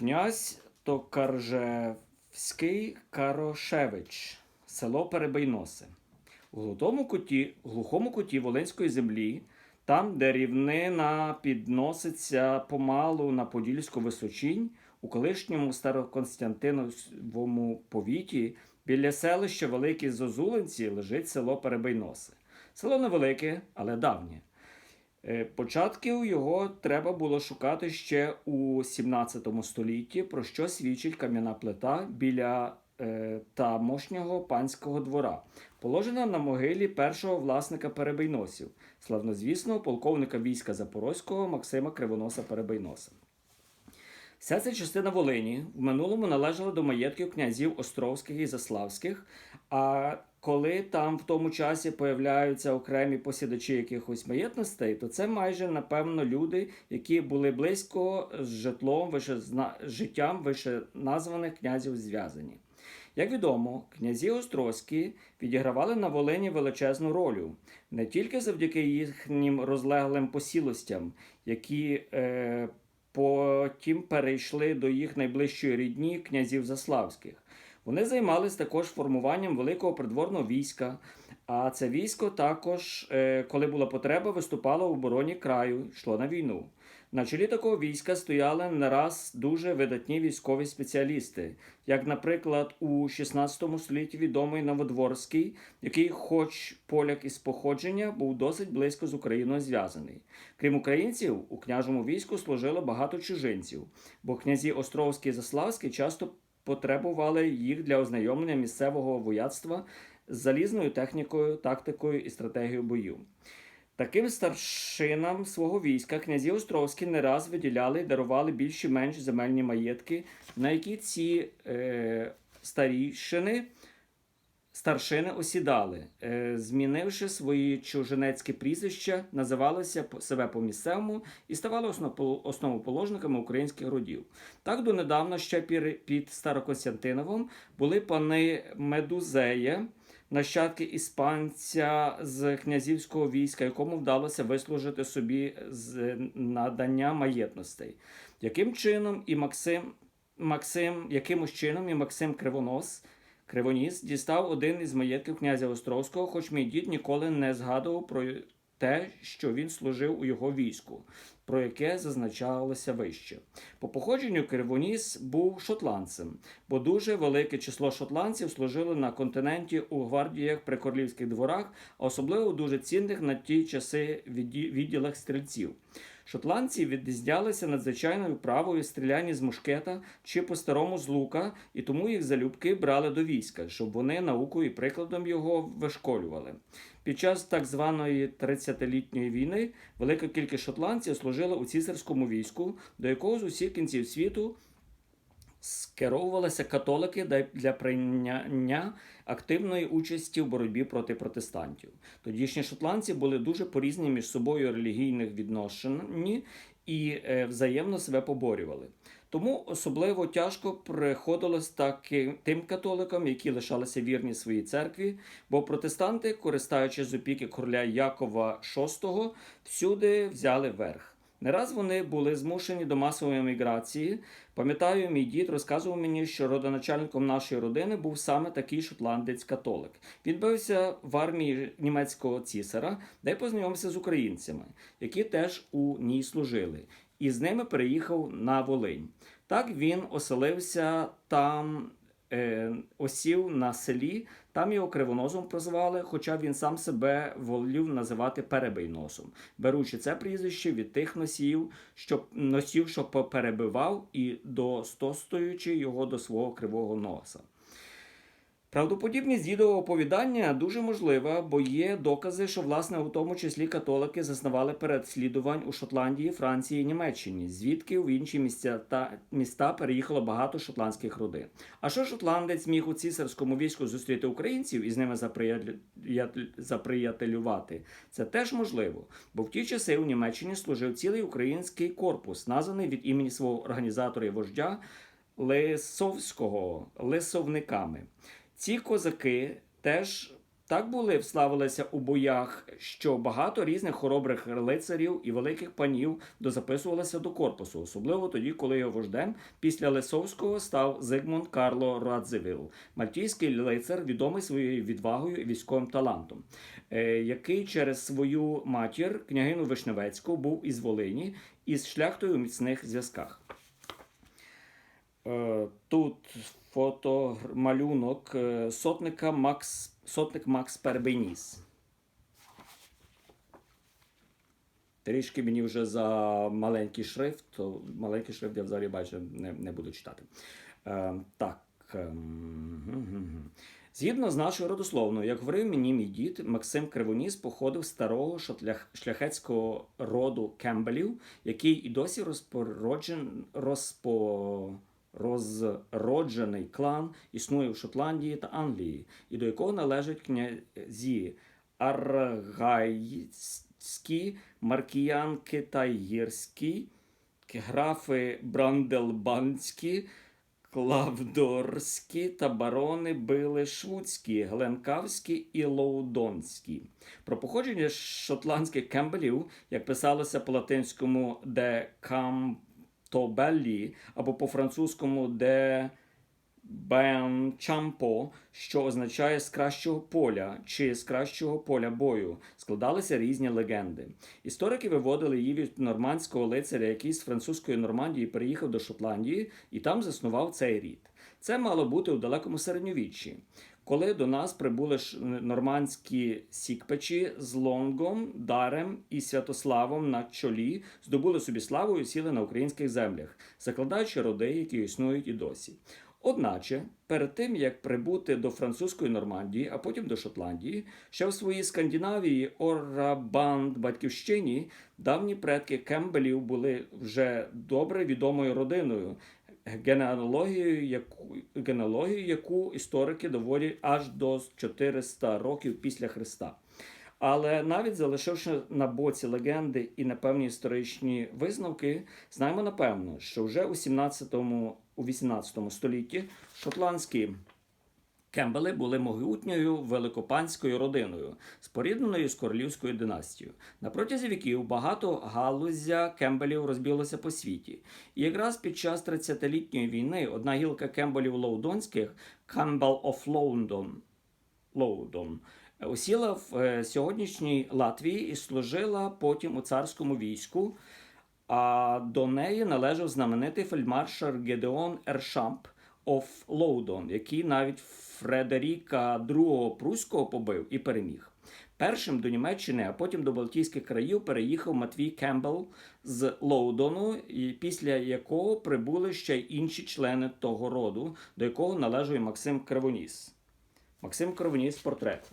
Князь Токаржевський Карошевич, село Перебейноси. У глухому куті, глухому куті Волинської землі, там, де рівнина підноситься помалу на Подільську височинь, у колишньому Староконстантиновому повіті, біля селища Великі Зозулинці лежить село Перебейноси. Село невелике, але давнє. Е, Початків його треба було шукати ще у 17 столітті, про що свідчить кам'яна плита біля е, тамошнього панського двора, положена на могилі першого власника перебийносів, славнозвісного полковника війська Запорозького Максима Кривоноса Перебийноса. Вся ця частина Волині в минулому належала до маєтків князів Островських і Заславських. А коли там в тому часі появляються окремі посідачі якихось маєтностей, то це майже напевно люди, які були близько з житлом, вище, життям вищеназваних князів зв'язані. Як відомо, князі Острозькі відігравали на Волині величезну роль, не тільки завдяки їхнім розлеглим посілостям, які е, потім перейшли до їх найближчої рідні князів Заславських. Вони займалися також формуванням великого придворного війська. А це військо також, е, коли була потреба, виступало в обороні краю, йшло на війну. На чолі такого війська стояли не раз дуже видатні військові спеціалісти, як, наприклад, у 16 столітті відомий Новодворський, який, хоч поляк із походження, був досить близько з Україною зв'язаний. Крім українців, у княжому війську служило багато чужинців, бо князі Островський і Заславський часто потребували їх для ознайомлення місцевого вояцтва з залізною технікою, тактикою і стратегією бою. Таким старшинам свого війська князі Островські не раз виділяли і дарували більш-менш земельні маєтки, на які ці е, старішини, старшини осідали, е, змінивши свої чужинецькі прізвища, називалися себе по-місцевому і ставали основоположниками українських родів. Так донедавна ще під Старокостянтиновим були пани Медузея, нащадки іспанця з князівського війська, якому вдалося вислужити собі з надання маєтностей. Яким чином і Максим, Максим, якимось чином і Максим Кривонос Кривоніс дістав один із маєтків князя Островського, хоч мій дід ніколи не згадував про те, що він служив у його війську, про яке зазначалося вище. По походженню Кривоніс був шотландцем, бо дуже велике число шотландців служило на континенті у гвардіях при королівських дворах, а особливо дуже цінних на ті часи відділах стрільців. Шотландці відрізнялися надзвичайною правою стріляння з мушкета чи по-старому з лука, і тому їх залюбки брали до війська, щоб вони наукою і прикладом його вишколювали. Під час так званої 30-літньої війни велика кількість шотландців служила у цісарському війську, до якого з усіх кінців світу скеровувалися католики для- прийняття активної участі в боротьбі проти протестантів. Тодішні шотландці були дуже порізні між собою релігійних відношенні і е, взаємно себе поборювали. Тому особливо тяжко приходилось таки тим католикам, які лишалися вірні своїй церкві, бо протестанти, користуючись з опіки короля Якова VI, всюди взяли верх. Не раз вони були змушені до масової еміграції. Пам'ятаю, мій дід розказував мені, що родоначальником нашої родини був саме такий шотландець-католик. Він бився в армії німецького цісара, де познайомився з українцями, які теж у ній служили, і з ними переїхав на Волинь. Так він оселився там, осів на селі, там його кривоносом прозвали, хоча він сам себе волів називати перебийносом, беручи це прізвище від тих носіїв, що носів, що поперебивав, і достостуючи його до свого кривого носа. Правдоподібність дідового оповідання дуже можлива, бо є докази, що власне у тому числі католики заснували переслідувань у Шотландії, Франції і Німеччині, звідки в інші місця та міста переїхало багато шотландських родин. А що шотландець міг у цісарському війську зустріти українців і з ними заприятелювати? Це теж можливо, бо в ті часи у Німеччині служив цілий український корпус, названий від імені свого організатора і вождя Лисовського лисовниками. Ці козаки теж Так були вславилися у боях, що багато різних хоробрих лицарів і великих панів дозаписувалися до корпусу, особливо тоді, коли його вождем після Лисовського став Зигмунд Карло Радзивіл, мальтійський лицар, відомий своєю відвагою і військовим талантом, е, який через свою матір, княгину Вишневецьку, був із Волині із шляхтою у міцних зв'язках. Е, Тут фото малюнок е, сотника Макс, сотник Макс Пербеніс. Трішки мені вже за маленький шрифт, то маленький шрифт я взагалі бачу, не, не буду читати. Е, так. ем. Згідно з нашою родословною, як говорив мені мій дід, Максим Кривоніс походив з старого шляхетського роду Кембелів, який і досі розпороджен, розпо, розроджений клан існує в Шотландії та Англії, і до якого належать князі Аргайські, Маркіян Китайгірський, графи Бранделбанські, Клавдорські та барони били Швуцькі, Гленкавські і Лоудонські. Про походження шотландських кембелів, як писалося по латинському де Камтобеллі або по-французькому де Бен Чампо, що означає з кращого поля чи з кращого поля бою, складалися різні легенди. Історики виводили її від нормандського лицаря, який з французької Нормандії переїхав до Шотландії і там заснував цей рід. Це мало бути у далекому середньовіччі. Коли до нас прибули нормандські сікпечі з Лонгом, Дарем і Святославом на чолі, здобули собі славу і сіли на українських землях, закладаючи роди, які існують і досі. Одначе, перед тим як прибути до французької Нормандії, а потім до Шотландії, ще в своїй Скандинавії, Орабанд батьківщині, давні предки Кембелів були вже добре відомою родиною, генеалогією, яку, генеалогію, яку історики доводять аж до 400 років після Христа. Але навіть залишивши на боці легенди і непевні історичні висновки, знаємо напевно, що вже у 17-му, у 18 столітті шотландські Кембели були могутньою великопанською родиною, спорідненою з королівською династією. На протязі віків багато галузя Кембелів розбілося по світі. І якраз під час 30-літньої війни одна гілка Кембелів Лоудонських Campbell of London, Лоудон, осіла в е, сьогоднішній Латвії і служила потім у царському війську. А до неї належав знаменитий фельдмаршал Гедеон Ершамп оф Лоудон, який навіть Фредеріка II Пруського побив і переміг. Першим до Німеччини, а потім до Балтійських країв переїхав Матвій Кембл з Лоудону, після якого прибули ще й інші члени того роду, до якого належав і Максим Кривоніс. Максим Кривоніс портрет.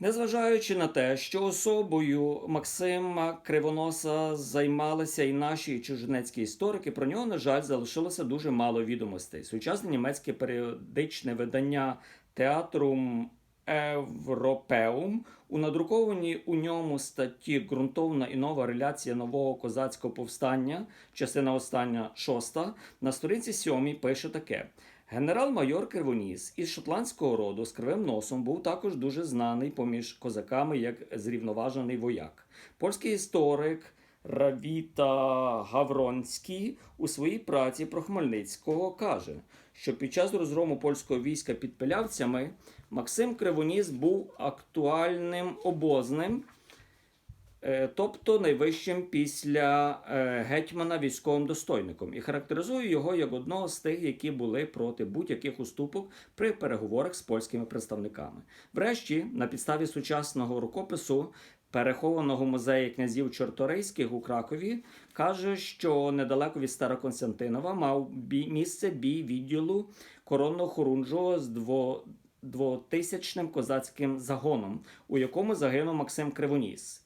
Незважаючи на те, що особою Максима Кривоноса займалися і наші і чужинецькі історики, про нього, на жаль, залишилося дуже мало відомостей. Сучасне німецьке періодичне видання Театрум Европеум у надрукованій у ньому статті ґрунтовна і нова реляція нового козацького повстання, частина остання шоста, на сторінці сьомій пише таке. Генерал-майор Кривоніс із шотландського роду з кривим носом був також дуже знаний поміж козаками як зрівноважений вояк. Польський історик Равіта Гавронський у своїй праці про Хмельницького каже, що під час розгрому польського війська під пилявцями Максим Кривоніс був актуальним обозним тобто найвищим після е, гетьмана військовим достойником, і характеризує його як одного з тих, які були проти будь-яких уступок при переговорах з польськими представниками. Врешті, на підставі сучасного рукопису. Перехованого музею князів Чорторийських у Кракові каже, що недалеко від Староконстантинова мав бій, місце бій відділу коронного хорунжого з дво, двотисячним козацьким загоном, у якому загинув Максим Кривоніс.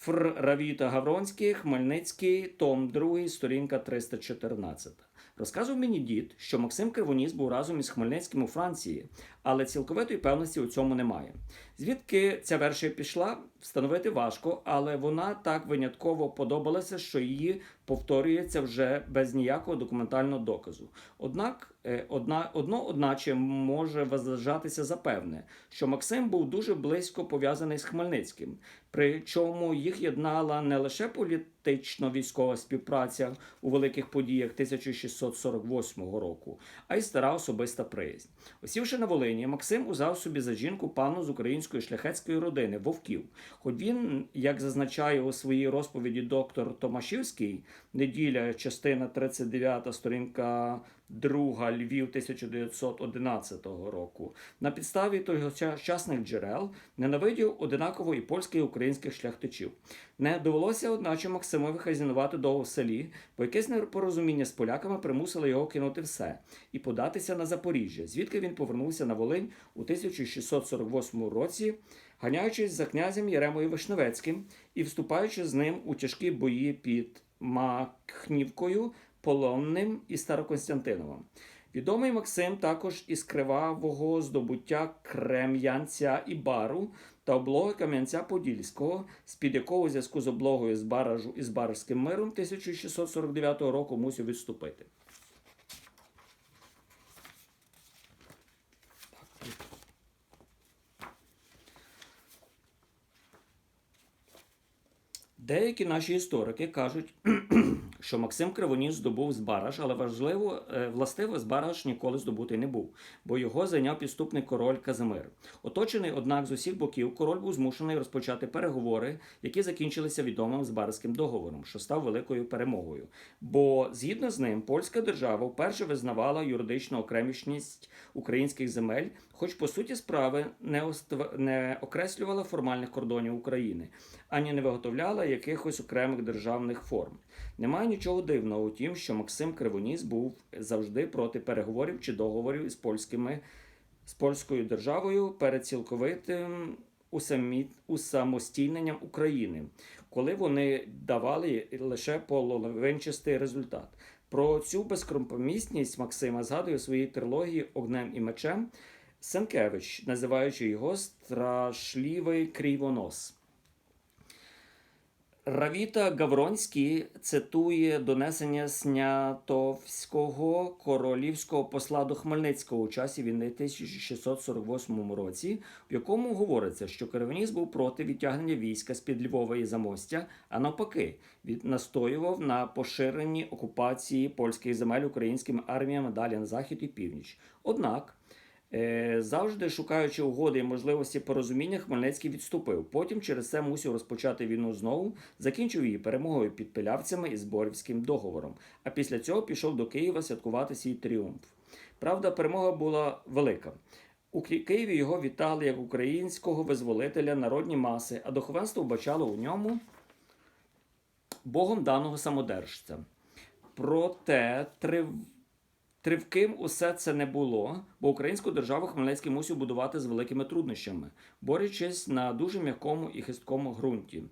Фр. Равіта Гавронський, Хмельницький, том 2, сторінка 314. Розказував мені дід, що Максим Кривоніс був разом із Хмельницьким у Франції, але цілковитої певності у цьому немає. Звідки ця версія пішла, встановити важко, але вона так винятково подобалася, що її повторюється вже без ніякого документального доказу. Однак е, одна, одно одначе може вважатися за певне, що Максим був дуже близько пов'язаний з Хмельницьким, причому їх єднала не лише політично-військова співпраця у великих подіях 1648 року, а й стара особиста приязнь. Осівши на Волині, Максим узяв собі за жінку пану з української шляхетської родини Вовків. Хоч він, як зазначає у своїй розповіді доктор Томашівський, неділя, частина 39, сторінка 2, Львів 1911 року, на підставі тогочасних джерел ненавидів одинаково і польських і українських шляхтичів. Не довелося, одначе, Максимові хазінувати довго в селі, бо якесь непорозуміння з поляками примусило його кинути все і податися на Запоріжжя, звідки він повернувся на Волинь у 1648 році, ганяючись за князем Єремою Вишневецьким і вступаючи з ним у тяжкі бої під Махнівкою, Полонним і Староконстантиновим. Відомий Максим також із кривавого здобуття Крем'янця і Бару та облоги Кам'янця Подільського, з-під якого у зв'язку з облогою з Баражу і з Барським миром 1649 року мусив відступити. Деякі наші історики кажуть, що Максим Кривоніс здобув Збараж, але важливо, е, властиво Збараж ніколи здобути не був, бо його зайняв підступний король Казимир. Оточений, однак, з усіх боків, король був змушений розпочати переговори, які закінчилися відомим Збарським договором, що став великою перемогою. Бо згідно з ним, польська держава вперше визнавала юридичну окремішність українських земель, хоч по суті справи не, ост- не окреслювала формальних кордонів України, ані не виготовляла якихось окремих державних форм. Немає нічого дивного у тім, що Максим Кривоніс був завжди проти переговорів чи договорів із польськими з польською державою перед цілковитим усамі- усамостійненням України, коли вони давали лише половинчастий результат. Про цю безкомпромісність Максима згадує у своїй трилогії Огнем і мечем Сенкевич, називаючи його страшлівий крівонос. Равіта Гавронський цитує донесення Снятовського королівського посла до Хмельницького у часі війни 1648 році, в якому говориться, що Кривоніс був проти відтягнення війська з під Львова і Замостя, а навпаки, від настоював на поширенні окупації польських земель українськими арміями далі на захід і північ. Однак. Е, Завжди шукаючи угоди і можливості порозуміння, Хмельницький відступив. Потім через це мусив розпочати війну знову, закінчив її перемогою під Пилявцями і Зборівським договором. А після цього пішов до Києва святкувати свій тріумф. Правда, перемога була велика. У Києві його вітали як українського визволителя народні маси, а духовенство вбачало у ньому богом даного самодержця. Проте трив... Тривким усе це не було, бо українську державу Хмельницький мусив будувати з великими труднощами, борючись на дуже м'якому і хисткому ґрунті.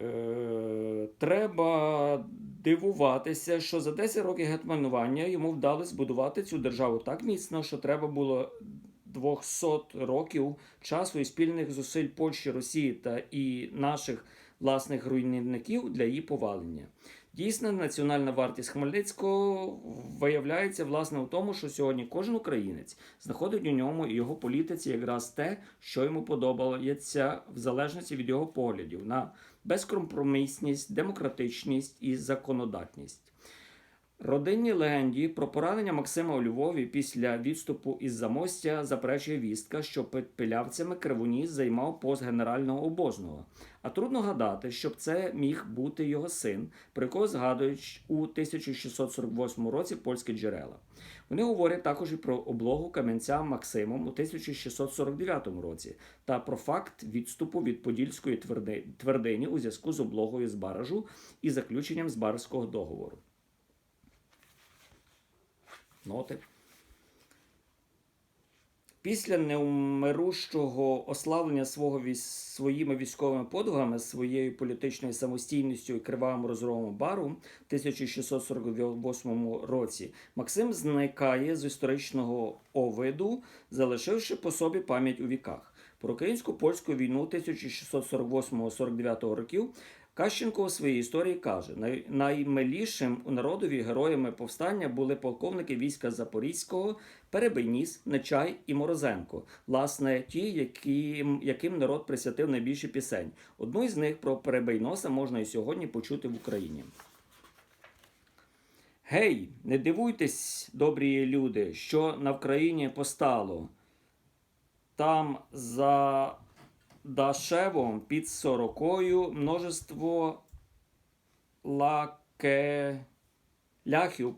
Е, треба дивуватися, що за 10 років гетьманування йому вдалося збудувати цю державу так міцно, що треба було 200 років часу і спільних зусиль Польщі, Росії та і наших власних руйнівників для її повалення. Дійсна національна вартість Хмельницького виявляється власне у тому, що сьогодні кожен українець знаходить у ньому і його політиці якраз те, що йому подобається в залежності від його поглядів на безкомпромісність, демократичність і законодатність. Родинній легенді про поранення Максима у Львові після відступу із Замостя заперечує вістка, що під пилявцями Кривоніс займав пост генерального обозного. А трудно гадати, щоб це міг бути його син, про якого згадують у 1648 році польські джерела. Вони говорять також і про облогу кам'янця Максимом у 1649 році та про факт відступу від Подільської тверди- твердині у зв'язку з облогою з Баражу і заключенням Збаразького договору. Ноти. Після неумирущого ославлення свого військ, своїми військовими подвигами, своєю політичною самостійністю і кривавим розгромом бару в 1648 році Максим зникає з історичного овиду, залишивши по собі пам'ять у віках. Про українсько-польську війну 1648-49 років Кащенко у своїй історії каже: наймилішим у народові героями повстання були полковники війська Запорізького, Перебийніс, Нечай і Морозенко. Власне, ті, яким, яким народ присвятив найбільше пісень. Одну із них про Перебийноса можна і сьогодні почути в Україні. Гей, не дивуйтесь, добрі люди, що на Вкраїні постало. Там за Дашевом під сорокою множество лаке... ляхів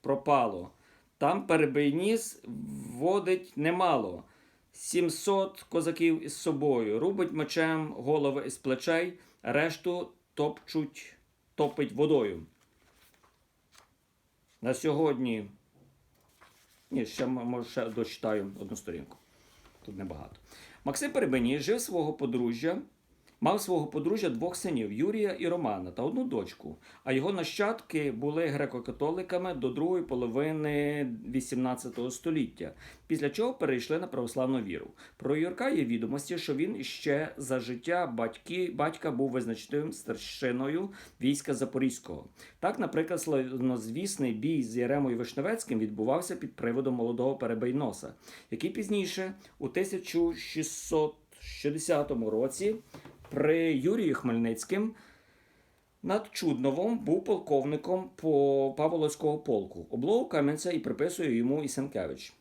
пропало. Там перебийніс вводить немало. 700 козаків із собою, рубить мечем голови із плечей, решту топчуть, топить водою. На сьогодні. Ні, ще може ще дочитаю одну сторінку. Тут небагато. Максим Перебеній жив свого подружжя, мав свого подружжя двох синів Юрія і Романа та одну дочку. А його нащадки були греко-католиками до другої половини 18 століття, після чого перейшли на православну віру. Про Юрка є відомості, що він ще за життя батьки, батька був визначним старшиною війська Запорізького. Так, наприклад, славнозвісний бій з Яремою Вишневецьким відбувався під приводом молодого Перебейноса, який пізніше, у 1660 році, при Юрію Хмельницьким над Чудновом був полковником по Павловського полку. Облогу Кам'янця і приписує йому Ісенкевич.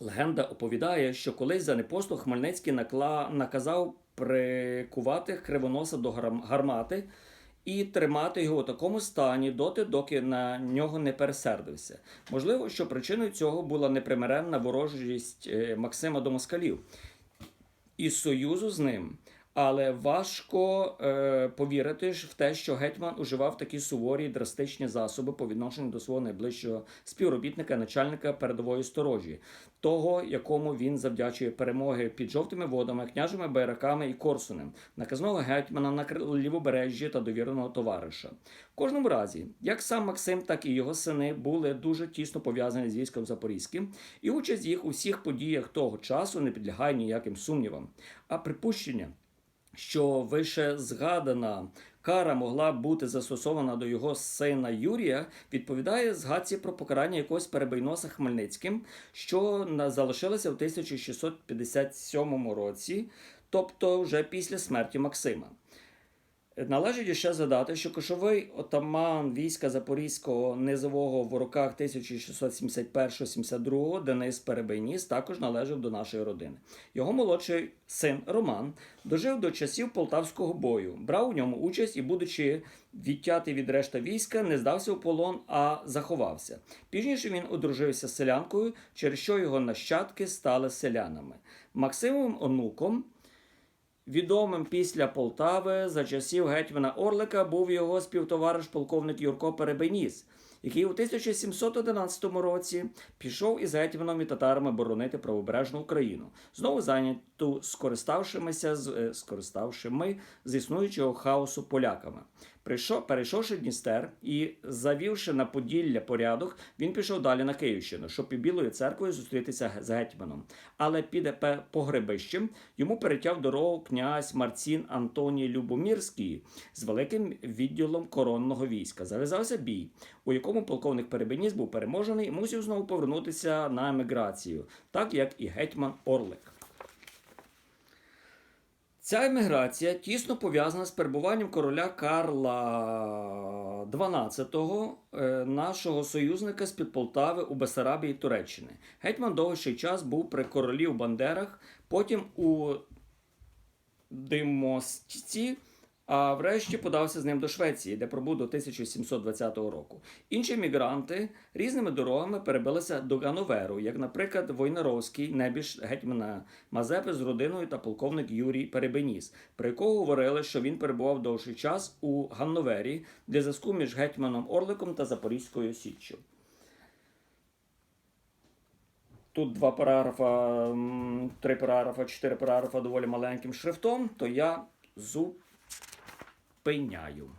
Легенда оповідає, що колись за непосту Хмельницький накла... наказав прикувати кривоноса до гарм- гармати і тримати його у такому стані доти, доки на нього не пересердився. Можливо, що причиною цього була непримиренна ворожість е, Максима до москалів і союзу з ним. Але важко е, повірити в те, що гетьман уживав такі суворі драстичні засоби по відношенню до свого найближчого співробітника, начальника передової сторожі, того, якому він завдячує перемоги під жовтими водами, княжими байраками і корсунем, наказного гетьмана на лівобережжі та довіреного товариша. В кожному разі, як сам Максим, так і його сини були дуже тісно пов'язані з військом Запорізьким, і участь їх у всіх подіях того часу не підлягає ніяким сумнівам. А припущення, що вище згадана кара могла бути застосована до його сина Юрія, відповідає згадці про покарання якогось перебийноса Хмельницьким, що залишилося в 1657 році, тобто вже після смерті Максима. Належить ще згадати, що кошовий отаман війська Запорізького низового в роках 1671-72 Денис Перебийніс також належав до нашої родини. Його молодший син Роман дожив до часів полтавського бою, брав у ньому участь і, будучи відтятий від решта війська, не здався в полон, а заховався. Пізніше він одружився з селянкою, через що його нащадки стали селянами. Максимовим онуком Відомим після Полтави за часів гетьмана Орлика був його співтовариш полковник Юрко Перебеніс, який у 1711 році пішов із гетьманом і татарами боронити правобережну Україну, знову зайняту скориставшимися з е, скориставшими з існуючого хаосу поляками. Прийшов, перейшовши Дністер і завівши на Поділля порядок, він пішов далі на Київщину, щоб під Білою церквою зустрітися з гетьманом. Але під погребищем йому перетяв дорогу князь Марцін Антоній Любомірський з великим відділом коронного війська. Зав'язався бій, у якому полковник Перебеніс був переможений і мусив знову повернутися на еміграцію, так як і гетьман Орлик. Ця еміграція тісно пов'язана з перебуванням короля Карла XII, е, нашого союзника з під Полтави у Бесарабії Туреччини. Гетьман довгий час був при королі в Бандерах, потім у Димостці, а врешті подався з ним до Швеції, де пробув до 1720 року. Інші мігранти різними дорогами перебилися до Гановеру, як, наприклад, Войнаровський, небіж гетьмана Мазепи з родиною та полковник Юрій Перебеніс, про якого говорили, що він перебував довший час у Ганновері для зв'язку між гетьманом Орликом та Запорізькою Січчю. тут два параграфа, три параграфа, чотири параграфа доволі маленьким шрифтом, то я зупиняю.